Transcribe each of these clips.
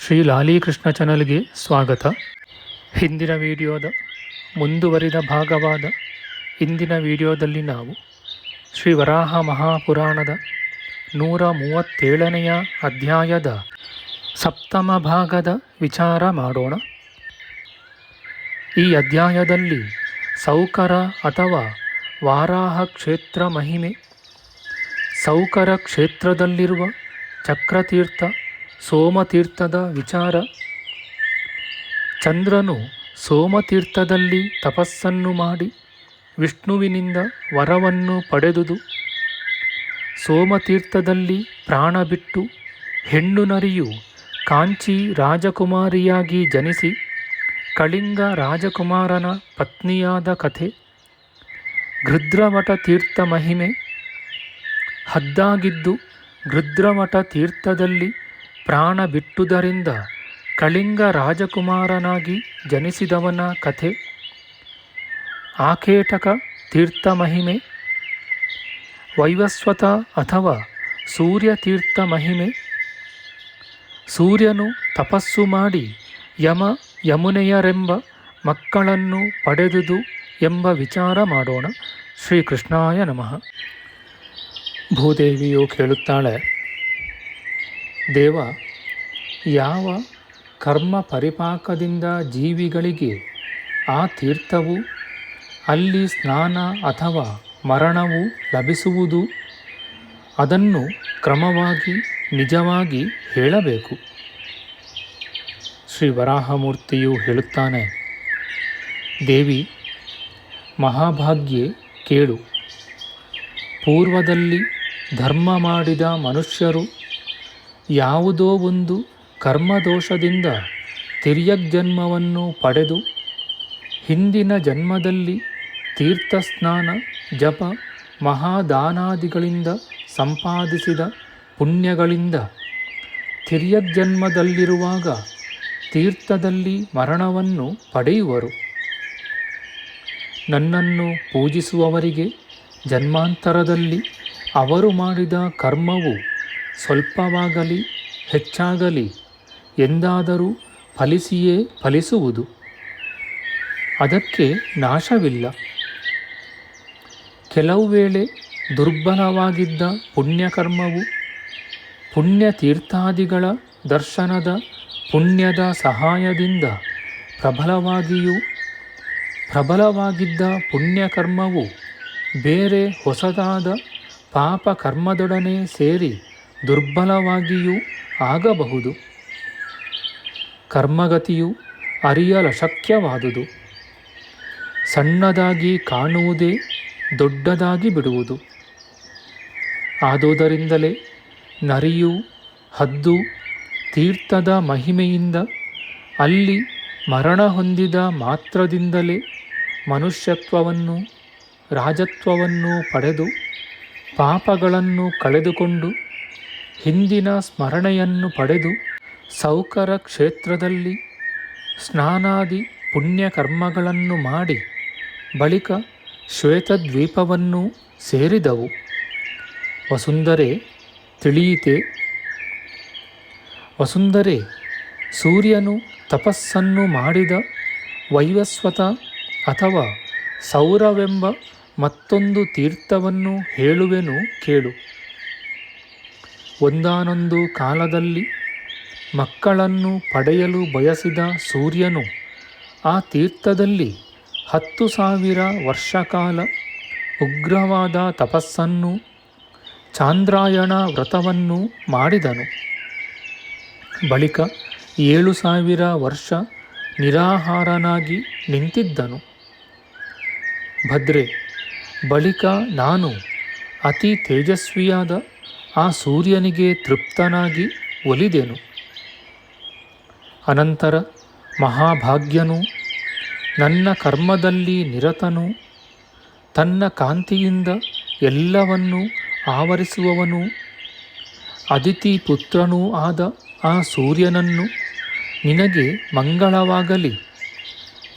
ಶ್ರೀ ಲಾಲೀಕೃಷ್ಣ ಚಾನಲ್ಗೆ ಸ್ವಾಗತ. ಹಿಂದಿನ ವಿಡಿಯೋದ ಮುಂದುವರಿದ ಭಾಗವಾದ ಇಂದಿನ ವಿಡಿಯೋದಲ್ಲಿ ನಾವು ಶ್ರೀ ವರಾಹ ಮಹಾಪುರಾಣದ ನೂರ ಮೂವತ್ತೇಳನೆಯ ಅಧ್ಯಾಯದ ಸಪ್ತಮ ಭಾಗದ ವಿಚಾರ ಮಾಡೋಣ. ಈ ಅಧ್ಯಾಯದಲ್ಲಿ ಸೌಕರ ಅಥವಾ ವಾರಾಹ ಕ್ಷೇತ್ರ ಮಹಿಮೆ, ಸೌಕರ ಕ್ಷೇತ್ರದಲ್ಲಿರುವ ಚಕ್ರತೀರ್ಥ ಸೋಮತೀರ್ಥದ ವಿಚಾರ. ಚಂದ್ರನು ಸೋಮತೀರ್ಥದಲ್ಲಿ ತಪಸ್ಸನ್ನು ಮಾಡಿ ವಿಷ್ಣುವಿನಿಂದ ವರವನ್ನು ಪಡೆದುದು. ಸೋಮತೀರ್ಥದಲ್ಲಿ ಪ್ರಾಣ ಬಿಟ್ಟು ಹೆಣ್ಣು ನರಿಯು ಕಾಂಚಿ ರಾಜಕುಮಾರಿಯಾಗಿ ಜನಿಸಿ ಕಳಿಂಗ ರಾಜಕುಮಾರನ ಪತ್ನಿಯಾದ ಕಥೆ. ಗೃದ್ರಮಠ ತೀರ್ಥ ಮಹಿಮೆ. ಹದ್ದಾಗಿದ್ದು ಗೃದ್ರಮಠ ತೀರ್ಥದಲ್ಲಿ ಪ್ರಾಣ ಬಿಟ್ಟುದರಿಂದ ಕಳಿಂಗ ರಾಜಕುಮಾರನಾಗಿ ಜನಿಸಿದವನ ಕಥೆ. ಆಕೇಟಕ ತೀರ್ಥ ಮಹಿಮೆ ವೈವಸ್ವತ ಅಥವಾ ಸೂರ್ಯತೀರ್ಥ ಮಹಿಮೆ. ಸೂರ್ಯನು ತಪಸ್ಸು ಮಾಡಿ ಯಮ ಯಮುನೆಯರೆಂಬ ಮಕ್ಕಳನ್ನು ಪಡೆದುದು ಎಂಬ ವಿಚಾರ ಮಾಡೋಣ. ಶ್ರೀಕೃಷ್ಣಾಯ ನಮಃ. ಭೂದೇವಿಯು ಕೇಳುತ್ತಾಳೆ ದೇವ, ಯಾವ ಕರ್ಮ ಪರಿಪಾಕದಿಂದ ಜೀವಿಗಳಿಗೆ ಆ ತೀರ್ಥವು, ಅಲ್ಲಿ ಸ್ನಾನ ಅಥವಾ ಮರಣವು ಲಭಿಸುವುದು? ಅದನ್ನು ಕ್ರಮವಾಗಿ, ನಿಜವಾಗಿ ಹೇಳಬೇಕು. ಶ್ರೀ ವರಾಹಮೂರ್ತಿಯು ಹೇಳುತ್ತಾನೆ, ದೇವಿ, ಮಹಾಭಾಗ್ಯೆ ಕೇಳು. ಪೂರ್ವದಲ್ಲಿ ಧರ್ಮ ಮಾಡಿದ ಮನುಷ್ಯರು ಯಾವುದೋ ಒಂದು ಕರ್ಮದೋಷದಿಂದ ತಿರ್ಯಗ್ಜನ್ಮವನ್ನು ಪಡೆದು ಹಿಂದಿನ ಜನ್ಮದಲ್ಲಿ ತೀರ್ಥಸ್ನಾನ, ಜಪ, ಮಹಾದಾನಾದಿಗಳಿಂದ ಸಂಪಾದಿಸಿದ ಪುಣ್ಯಗಳಿಂದ ತಿರ್ಯಗ್ಜನ್ಮದಲ್ಲಿರುವಾಗ ತೀರ್ಥದಲ್ಲಿ ಮರಣವನ್ನು ಪಡೆಯುವರು. ನನ್ನನ್ನು ಪೂಜಿಸುವವರಿಗೆ ಜನ್ಮಾಂತರದಲ್ಲಿ ಅವರು ಮಾಡಿದ ಕರ್ಮವು ಸ್ವಲ್ಪವಾಗಲಿ, ಹೆಚ್ಚಾಗಲಿ, ಎಂದಾದರೂ ಫಲಿಸಿಯೇ ಫಲಿಸುವುದು. ಅದಕ್ಕೆ ನಾಶವಿಲ್ಲ. ಕೆಲವು ವೇಳೆ ದುರ್ಬಲವಾಗಿದ್ದ ಪುಣ್ಯಕರ್ಮವು ಪುಣ್ಯತೀರ್ಥಾದಿಗಳ ದರ್ಶನದ ಪುಣ್ಯದ ಸಹಾಯದಿಂದ ಪ್ರಬಲವಾಗಿಯೂ, ಪ್ರಬಲವಾಗಿದ್ದ ಪುಣ್ಯಕರ್ಮವು ಬೇರೆ ಹೊಸದಾದ ಪಾಪಕರ್ಮದೊಡನೆ ಸೇರಿ ದುರ್ಬಲವಾಗಿಯೂ ಆಗಬಹುದು. ಕರ್ಮಗತಿಯು ಅರಿಯಲಶಕ್ಯವಾದುದು. ಸಣ್ಣದಾಗಿ ಕಾಣುವುದೇ ದೊಡ್ಡದಾಗಿ ಬಿಡುವುದು. ಆದುದರಿಂದಲೇ ನರಿಯು ಹದ್ದು ತೀರ್ಥದ ಮಹಿಮೆಯಿಂದ ಅಲ್ಲಿ ಮರಣ ಹೊಂದಿದ ಮಾತ್ರದಿಂದಲೇ ಮನುಷ್ಯತ್ವವನ್ನು, ರಾಜತ್ವವನ್ನು ಪಡೆದು ಪಾಪಗಳನ್ನು ಕಳೆದುಕೊಂಡು ಹಿಂದಿನ ಸ್ಮರಣೆಯನ್ನು ಪಡೆದು ಸೌಕರ ಕ್ಷೇತ್ರದಲ್ಲಿ ಸ್ನಾನಾದಿ ಪುಣ್ಯಕರ್ಮಗಳನ್ನು ಮಾಡಿ ಬಳಿಕ ಶ್ವೇತದ್ವೀಪವನ್ನು ಸೇರಿದವು. ವಸುಂಧರೆ, ತಿಳಿಯಿತೆ? ವಸುಂಧರೆ, ಸೂರ್ಯನು ತಪಸ್ಸನ್ನು ಮಾಡಿದ ವೈವಸ್ವತ ಅಥವಾ ಸೌರವೆಂಬ ಮತ್ತೊಂದು ತೀರ್ಥವನ್ನು ಹೇಳುವೆನು ಕೇಳು. ಒಂದಾನೊಂದು ಕಾಲದಲ್ಲಿ ಮಕ್ಕಳನ್ನು ಪಡೆಯಲು ಬಯಸಿದ ಸೂರ್ಯನು ಆ ತೀರ್ಥದಲ್ಲಿ ಹತ್ತು ಸಾವಿರ ವರ್ಷಕಾಲ ಉಗ್ರವಾದ ತಪಸ್ಸನ್ನು, ಚಾಂದ್ರಾಯಣ ವ್ರತವನ್ನು ಮಾಡಿದನು. ಬಳಿಕ ಏಳು ಸಾವಿರ ವರ್ಷ ನಿರಾಹಾರನಾಗಿ ನಿಂತಿದ್ದನು. ಭದ್ರೆ, ಬಳಿಕ ನಾನು ಅತಿ ತೇಜಸ್ವಿಯಾದ ಆ ಸೂರ್ಯನಿಗೆ ತೃಪ್ತನಾಗಿ ಒಲಿದೆನು. ಅನಂತರ ಮಹಾಭಾಗ್ಯನು ನನ್ನ ಕರ್ಮದಲ್ಲಿ ನಿರತನು, ತನ್ನ ಕಾಂತಿಯಿಂದ ಎಲ್ಲವನ್ನೂ ಆವರಿಸುವವನು, ಅದಿತಿ ಪುತ್ರನೂ ಆದ ಆ ಸೂರ್ಯನನ್ನು ನಿನಗೆ ಮಂಗಳವಾಗಲಿ,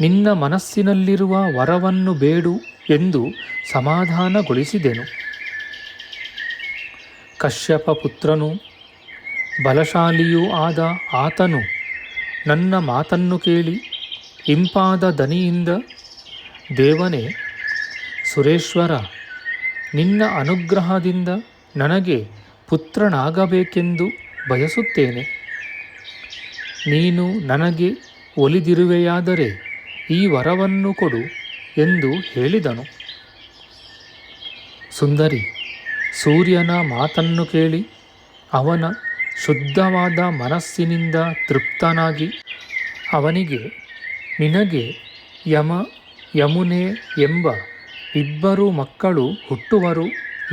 ನಿನ್ನ ಮನಸ್ಸಿನಲ್ಲಿರುವ ವರವನ್ನು ಬೇಡು ಎಂದು ಸಮಾಧಾನಗೊಳಿಸಿದೆನು. ಕಶ್ಯಪ ಪುತ್ರನು, ಬಲಶಾಲಿಯೂ ಆದ ಆತನು ನನ್ನ ಮಾತನ್ನು ಕೇಳಿ ಇಂಪಾದ ದನಿಯಿಂದ, ದೇವನೇ, ಸುರೇಶ್ವರ, ನಿನ್ನ ಅನುಗ್ರಹದಿಂದ ನನಗೆ ಪುತ್ರನಾಗಬೇಕೆಂದು ಬಯಸುತ್ತೇನೆ. ನೀನು ನನಗೆ ಒಲಿದಿರುವೆಯಾದರೆ ಈ ವರವನ್ನು ಕೊಡು ಎಂದು ಹೇಳಿದನು. ಸುಂದರಿ ಸೂರ್ಯನ ಮಾತನ್ನು ಕೇಳಿ ಅವನ ಶುದ್ಧವಾದ ಮನಸ್ಸಿನಿಂದ ತೃಪ್ತನಾಗಿ ಅವನಿಗೆ, ನಿನಗೆ ಯಮ, ಯಮುನೆ ಎಂಬ ಇಬ್ಬರು ಮಕ್ಕಳು ಹುಟ್ಟುವರು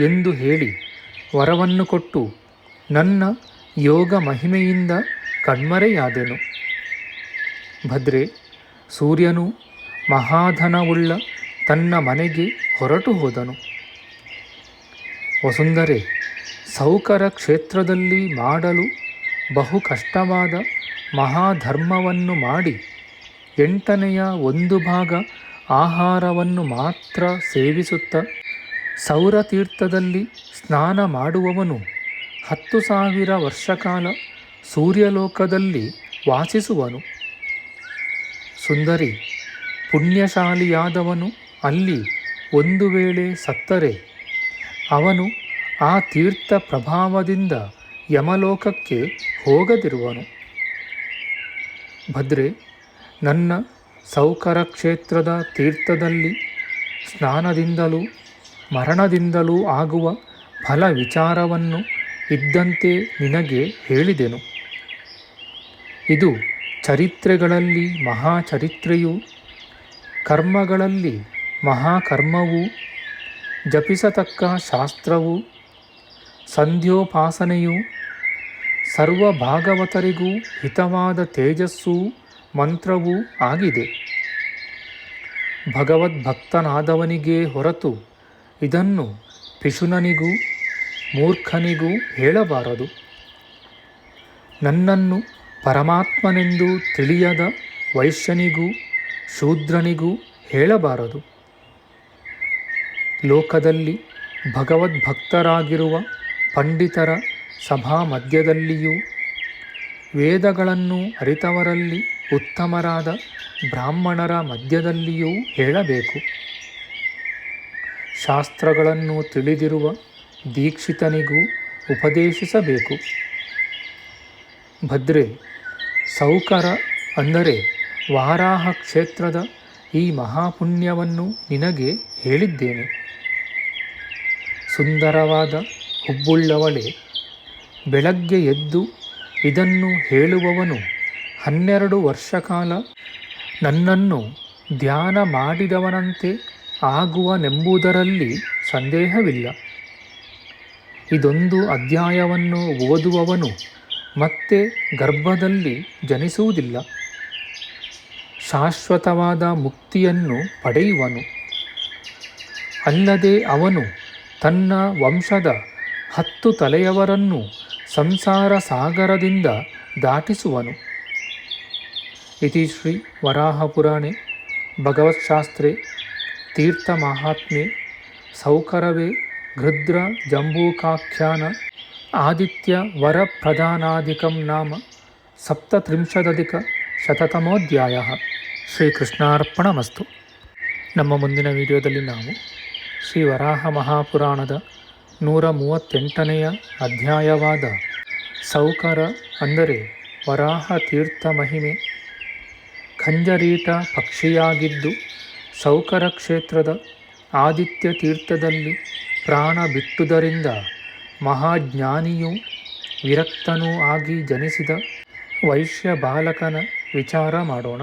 ಎಂದು ಹೇಳಿ ವರವನ್ನು ಕೊಟ್ಟು ನನ್ನ ಯೋಗ ಮಹಿಮೆಯಿಂದ ಕಣ್ಮರೆಯಾದೆನು. ಭದ್ರೆ, ಸೂರ್ಯನು ಮಹಾಧನವುಳ್ಳ ತನ್ನ ಮನೆಗೆ ಹೊರಟು ಹೋದನು. ವಸುಂಧರೆ ಸೌಕರ ಕ್ಷೇತ್ರದಲ್ಲಿ ಮಾಡಲು ಬಹು ಕಷ್ಟವಾದ ಮಹಾಧರ್ಮವನ್ನು ಮಾಡಿ, ಎಂಟನೆಯ ಒಂದು ಭಾಗ ಆಹಾರವನ್ನು ಮಾತ್ರ ಸೇವಿಸುತ್ತ ಸೌರತೀರ್ಥದಲ್ಲಿ ಸ್ನಾನ ಮಾಡುವವನು ಹತ್ತು ಸಾವಿರ ವರ್ಷಕಾಲ ಸೂರ್ಯಲೋಕದಲ್ಲಿ ವಾಸಿಸುವನು. ಸುಂದರಿ, ಪುಣ್ಯಶಾಲಿಯಾದವನು ಅಲ್ಲಿ ಒಂದು ವೇಳೆ ಸತ್ತರೆ ಅವನು ಆ ತೀರ್ಥ ಪ್ರಭಾವದಿಂದ ಯಮಲೋಕಕ್ಕೆ ಹೋಗದಿರುವನು. ಭದ್ರೆ, ನನ್ನ ಸೌಕರ ಕ್ಷೇತ್ರದ ತೀರ್ಥದಲ್ಲಿ ಸ್ನಾನದಿಂದಲೂ ಮರಣದಿಂದಲೂ ಆಗುವ ಫಲ ವಿಚಾರವನ್ನು ಇದ್ದಂತೆ ನಿನಗೆ ಹೇಳಿದೆನು. ಇದು ಚರಿತ್ರೆಗಳಲ್ಲಿ ಮಹಾಚರಿತ್ರೆಯೂ, ಕರ್ಮಗಳಲ್ಲಿ ಮಹಾಕರ್ಮವೂ ಜಪಿಸತಕ್ಕ ಶಾಸ್ತ್ರವು, ಸಂಧ್ಯೋಪಾಸನೆಯು ಸರ್ವ ಭಾಗವತರಿಗೂ ಹಿತವಾದ ತೇಜಸ್ಸು ಮಂತ್ರವೂ ಆಗಿದೆ. ಭಗವದ್ಭಕ್ತನಾದವನಿಗೆ ಹೊರತು ಇದನ್ನು ಪಿಶುನನಿಗೂ ಮೂರ್ಖನಿಗೂ ಹೇಳಬಾರದು. ನನ್ನನ್ನು ಪರಮಾತ್ಮನೆಂದು ತಿಳಿಯದ ವೈಶ್ಯನಿಗೂ ಶೂದ್ರನಿಗೂ ಹೇಳಬಾರದು. ಲೋಕದಲ್ಲಿ ಭಗವದ್ಭಕ್ತರಾಗಿರುವ ಪಂಡಿತರ ಸಭಾ ಮಧ್ಯದಲ್ಲಿಯೂ ವೇದಗಳನ್ನು ಅರಿತವರಲ್ಲಿ ಉತ್ತಮರಾದ ಬ್ರಾಹ್ಮಣರ ಮಧ್ಯದಲ್ಲಿಯೂ ಹೇಳಬೇಕು. ಶಾಸ್ತ್ರಗಳನ್ನು ತಿಳಿದಿರುವ ದೀಕ್ಷಿತನಿಗೂ ಉಪದೇಶಿಸಬೇಕು. ಭದ್ರೆ, ಸೌಕರ ಅಂದರೆ ವಾರಾಹ ಕ್ಷೇತ್ರದ ಈ ಮಹಾಪುಣ್ಯವನ್ನು ನಿನಗೆ ಹೇಳಿದ್ದೇನೆ. ಸುಂದರವಾದ ಹುಬ್ಬುಳ್ಳವಳೆ. ಬೆಳಗ್ಗೆ ಎದ್ದು ಇದನ್ನು ಹೇಳುವವನು ಹನ್ನೆರಡು ವರ್ಷ ಕಾಲ ನನ್ನನ್ನು ಧ್ಯಾನ ಮಾಡಿದವನಂತೆ ಆಗುವನೆಂಬುದರಲ್ಲಿ ಸಂದೇಹವಿಲ್ಲ. ಇದೊಂದು ಅಧ್ಯಾಯವನ್ನು ಓದುವವನು ಮತ್ತೆ ಗರ್ಭದಲ್ಲಿ ಜನಿಸುವುದಿಲ್ಲ. ಶಾಶ್ವತವಾದ ಮುಕ್ತಿಯನ್ನು ಪಡೆಯುವನು. ಅಲ್ಲದೆ ಅವನು ತನ್ನ ವಂಶದ ಹತ್ತು ತಲೆಯವರನ್ನು ಸಂಸಾರ ಸಾಗರದಿಂದ ದಾಟಿಸುವನು. ಇತಿ ಶ್ರೀ ವರಾಹಪುರಾಣೆ ಭಗವತ್ಶಾಸ್ತ್ರೆ ತೀರ್ಥಮಾಹಾತ್ಮ್ಯೆ ಸೌಕರವೇ ಗೃದ್ರ ಜಂಬೂಕಾಖ್ಯಾನ, ಆದಿತ್ಯ ವರಪ್ರಧಾನಾಧಿಕಂ ನಾಮ, ಸಪ್ತತ್ರಿಂಶದಧಿಕ ಶತತಮೋಧ್ಯಾಯ. ಶ್ರೀಕೃಷ್ಣಾರ್ಪಣಮಸ್ತು. ನಮ್ಮ ಮುಂದಿನ ವಿಡಿಯೋದಲ್ಲಿ ನಾವು ಶ್ರೀ ವರಾಹ ಮಹಾಪುರಾಣದ ನೂರ ಮೂವತ್ತೆಂಟನೆಯ ಅಧ್ಯಾಯವಾದ ಸೌಕರ ಅಂದರೆ ವರಾಹ ತೀರ್ಥ ಮಹಿಮೆ. ಖಂಜರೀಟ ಪಕ್ಷಿಯಾಗಿದ್ದು ಸೌಕರ ಕ್ಷೇತ್ರದ ಆದಿತ್ಯ ತೀರ್ಥದಲ್ಲಿ ಪ್ರಾಣ ಬಿಟ್ಟುದರಿಂದ ಮಹಾಜ್ಞಾನಿಯೂ ವಿರಕ್ತನೂ ಆಗಿ ಜನಿಸಿದ ವೈಶ್ಯ ಬಾಲಕನ ವಿಚಾರ ಮಾಡೋಣ.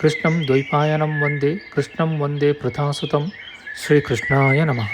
ಕೃಷ್ಣಂ ದ್ವೈಪಾಯನಂ ವಂದೇ ಕೃಷ್ಣಂ ವಂದೇ ಪೃಥಾಸುತಂ ಶ್ರೀಕೃಷ್ಣಾಯ ನಮಃ